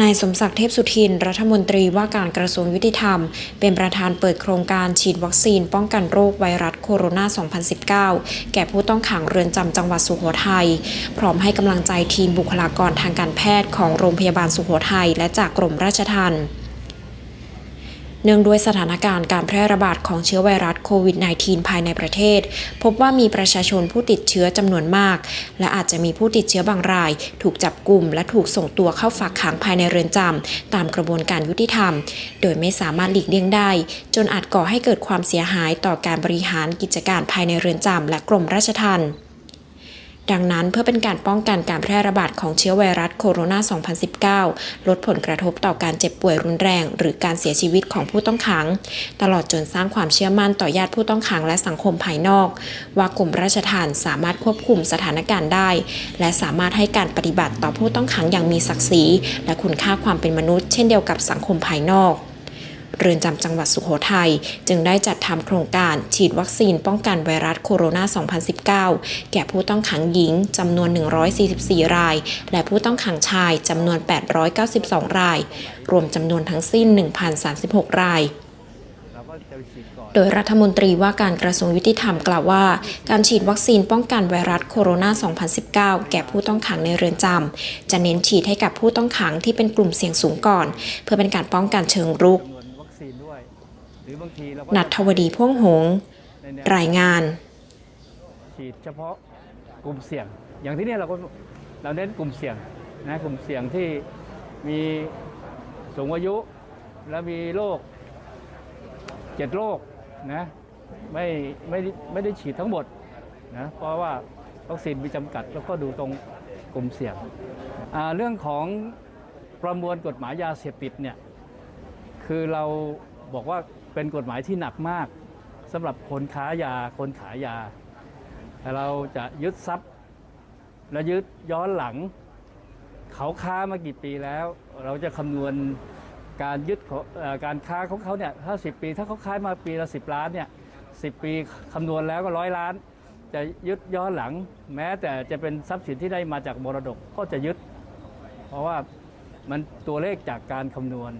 นายสมศักดิ์เทพสุทิน รัฐมนตรีว่าการกระทรวงยุติธรรม เป็นประธานเปิดโครงการฉีดวัคซีนป้องกันโรคไวรัสโคโรนา 2019 แก่ผู้ต้องขังเรือนจำจังหวัดสุโขทัย พร้อมให้กำลังใจทีมบุคลากรทางการแพทย์ของโรงพยาบาลสุโขทัยและจากกรมราชทัณฑ์ เนื่องด้วยสถานการณ์การแพร่ระบาดของเชื้อไวรัสโควิด -19 ภายในประเทศ พบว่ามีประชาชนผู้ติดเชื้อจำนวนมาก และอาจจะมีผู้ติดเชื้อบางราย ถูกจับกลุ่ม และถูกส่งตัวเข้าฝากขังภายในเรือนจำตามกระบวนการยุติธรรม โดยไม่สามารถหลีกเลี่ยงได้ จนอาจก่อให้เกิดความเสียหายต่อการบริหารกิจการภายในเรือนจำและกรมราชทัณฑ์ ดังนั้นเพื่อเป็นการป้องกันการแพร่ระบาดของเชื้อไวรัสโคโรนา 2019 ลดผลกระทบต่อการเจ็บป่วยรุนแรง หรือการเสียชีวิตของผู้ต้องขัง ตลอดจนสร้างความเชื่อมั่นต่อญาติผู้ต้องขังและสังคมภายนอก ว่ากรมราชทัณฑ์สามารถควบคุมสถานการณ์ได้ และสามารถให้การปฏิบัติต่อผู้ต้องขังอย่างมีศักดิ์ศรีและคุณค่าความเป็นมนุษย์ เช่นเดียวกับสังคมภายนอก เรือนจำจังหวัดสุโขทัยจึงได้จัดทำโครงการฉีดวัคซีนป้องกันไวรัสโคโรนา 2019 แก่ผู้ต้องขังหญิงจำนวน 144 ราย และผู้ต้องขังชายจำนวน 892 ราย รวมจำนวนทั้งสิ้น 1,036 รายโดยรัฐมนตรีว่าการกระทรวงยุติธรรมกล่าวว่า การฉีดวัคซีนป้องกันไวรัสโคโรนา 2019 แก่ผู้ต้องขังในเรือนจำ จะเน้นฉีดให้กับผู้ต้องขังที่เป็นกลุ่มเสี่ยงสูงก่อน เพื่อเป็นการป้องกันเชิงรุก นัทวดีพ่วงหง รายงาน ฉีดเฉพาะกลุ่มเสี่ยง อย่างที่นี่เราก็เราเน้นกลุ่มเสี่ยงนะกลุ่มเสี่ยงที่มีสูงอายุ และมีโรคเจ็ดโรคนะไม่ไม่ไม่ได้ฉีดทั้งหมดนะเพราะว่าวัคซีนมีจำกัดแล้วก็ดูตรงกลุ่มเสี่ยง เรื่องของประมวลกฎหมายยาเสพติดเนี่ยคือเรา บอกว่าเป็นกฎหมายที่หนักมากสำหรับคนค้ายาคนขายยา แต่เราจะยึดทรัพย์ และยึดย้อนหลัง เขาค้ามากี่ปีแล้ว เราจะคำนวณการยึดการค้าของเขาเนี่ยถ้าสิปี ถ้าเขาค้ามาปีละสิบล้านเนี่ยสิปีคำนวณแล้วก็ร้อยล้าน จะยึดย้อนหลัง แม้แต่จะเป็นทรัพย์สินที่ได้มาจากมรดกก็จะยึด เพราะว่ามันตัวเลขจากการคำนวณ